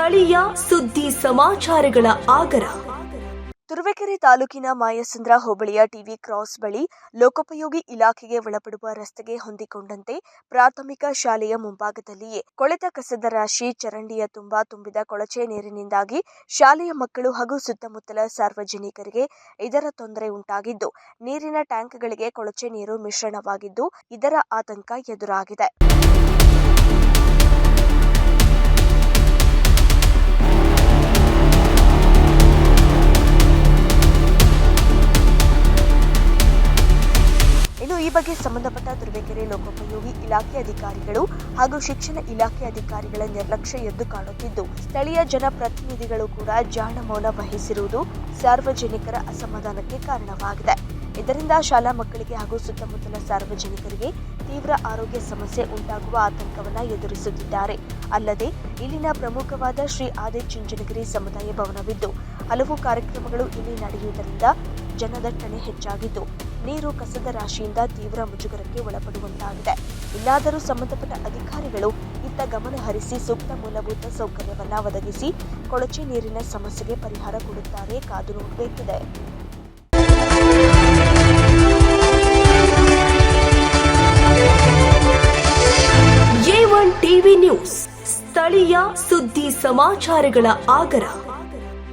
ಸ್ಥಳೀಯ ಸುದ್ದಿ ಸಮಾಚಾರಗಳ ಆಗರ. ತುರುವೇಕೆರೆ ತಾಲೂಕಿನ ಮಾಯಸಂದ್ರ ಹೋಬಳಿಯ ಟಿವಿ ಕ್ರಾಸ್ ಬಳಿ ಲೋಕೋಪಯೋಗಿ ಇಲಾಖೆಗೆ ಒಳಪಡುವ ರಸ್ತೆಗೆ ಹೊಂದಿಕೊಂಡಂತೆ ಪ್ರಾಥಮಿಕ ಶಾಲೆಯ ಮುಂಭಾಗದಲ್ಲಿಯೇ ಕೊಳೆತ ಕಸದ ರಾಶಿ, ಚರಂಡಿಯ ತುಂಬಾ ತುಂಬಿದ ಕೊಳಚೆ ನೀರಿನಿಂದಾಗಿ ಶಾಲೆಯ ಮಕ್ಕಳು ಹಾಗೂ ಸುತ್ತಮುತ್ತಲ ಸಾರ್ವಜನಿಕರಿಗೆ ಇದರ ತೊಂದರೆ ಉಂಟಾಗಿದ್ದು, ನೀರಿನ ಟ್ಯಾಂಕ್ಗಳಿಗೆ ಕೊಳಚೆ ನೀರು ಮಿಶ್ರಣವಾಗಿದ್ದು ಇದರ ಆತಂಕ ಎದುರಾಗಿದೆ. ಬಗ್ಗೆ ಸಂಬಂಧಪಟ್ಟ ತುರುವೇಕೆರೆ ಲೋಕೋಪಯೋಗಿ ಇಲಾಖೆ ಅಧಿಕಾರಿಗಳು ಹಾಗೂ ಶಿಕ್ಷಣ ಇಲಾಖೆ ಅಧಿಕಾರಿಗಳ ನಿರ್ಲಕ್ಷ್ಯ ಎದ್ದು ಕಾಣುತ್ತಿದ್ದು, ಸ್ಥಳೀಯ ಜನಪ್ರತಿನಿಧಿಗಳು ಕೂಡ ಜಾಣ ಮೌನ ವಹಿಸಿರುವುದು ಸಾರ್ವಜನಿಕರ ಅಸಮಾಧಾನಕ್ಕೆ ಕಾರಣವಾಗಿದೆ. ಇದರಿಂದ ಶಾಲಾ ಮಕ್ಕಳಿಗೆ ಹಾಗೂ ಸುತ್ತಮುತ್ತಲ ಸಾರ್ವಜನಿಕರಿಗೆ ತೀವ್ರ ಆರೋಗ್ಯ ಸಮಸ್ಯೆ ಉಂಟಾಗುವ ಆತಂಕವನ್ನ ಎದುರಿಸುತ್ತಿದ್ದಾರೆ. ಅಲ್ಲದೆ, ಇಲ್ಲಿನ ಪ್ರಮುಖವಾದ ಶ್ರೀ ಆದಿಚುಂಚನಗಿರಿ ಸಮುದಾಯ ಭವನವಿದ್ದು, ಹಲವು ಕಾರ್ಯಕ್ರಮಗಳು ಇಲ್ಲಿ ನಡೆಯುವುದರಿಂದ ಜನದಟ್ಟಣೆ ಹೆಚ್ಚಾಗಿದ್ದು ನೀರು ಕಸದ ರಾಶಿಯಿಂದ ತೀವ್ರ ಮುಜುಗರಕ್ಕೆ ಒಳಪಡುವಂತಾಗಿದೆ. ಇನ್ನಾದರೂ ಸಂಬಂಧಪಟ್ಟ ಅಧಿಕಾರಿಗಳು ಇತ್ತ ಗಮನ ಹರಿಸಿ ಸೂಕ್ತ ಮೂಲಭೂತ ಸೌಕರ್ಯವನ್ನ ಒದಗಿಸಿ ಕೊಳಚೆ ನೀರಿನ ಸಮಸ್ಯೆಗೆ ಪರಿಹಾರ ಕೊಡುತ್ತಾರೆ ಕಾದು ನೋಡಬೇಕಿದೆ. ಟಿವಿ ನ್ಯೂಸ್, ಸ್ಥಳೀಯ ಸುದ್ದಿ ಸಮಾಚಾರಗಳ ಆಗರ.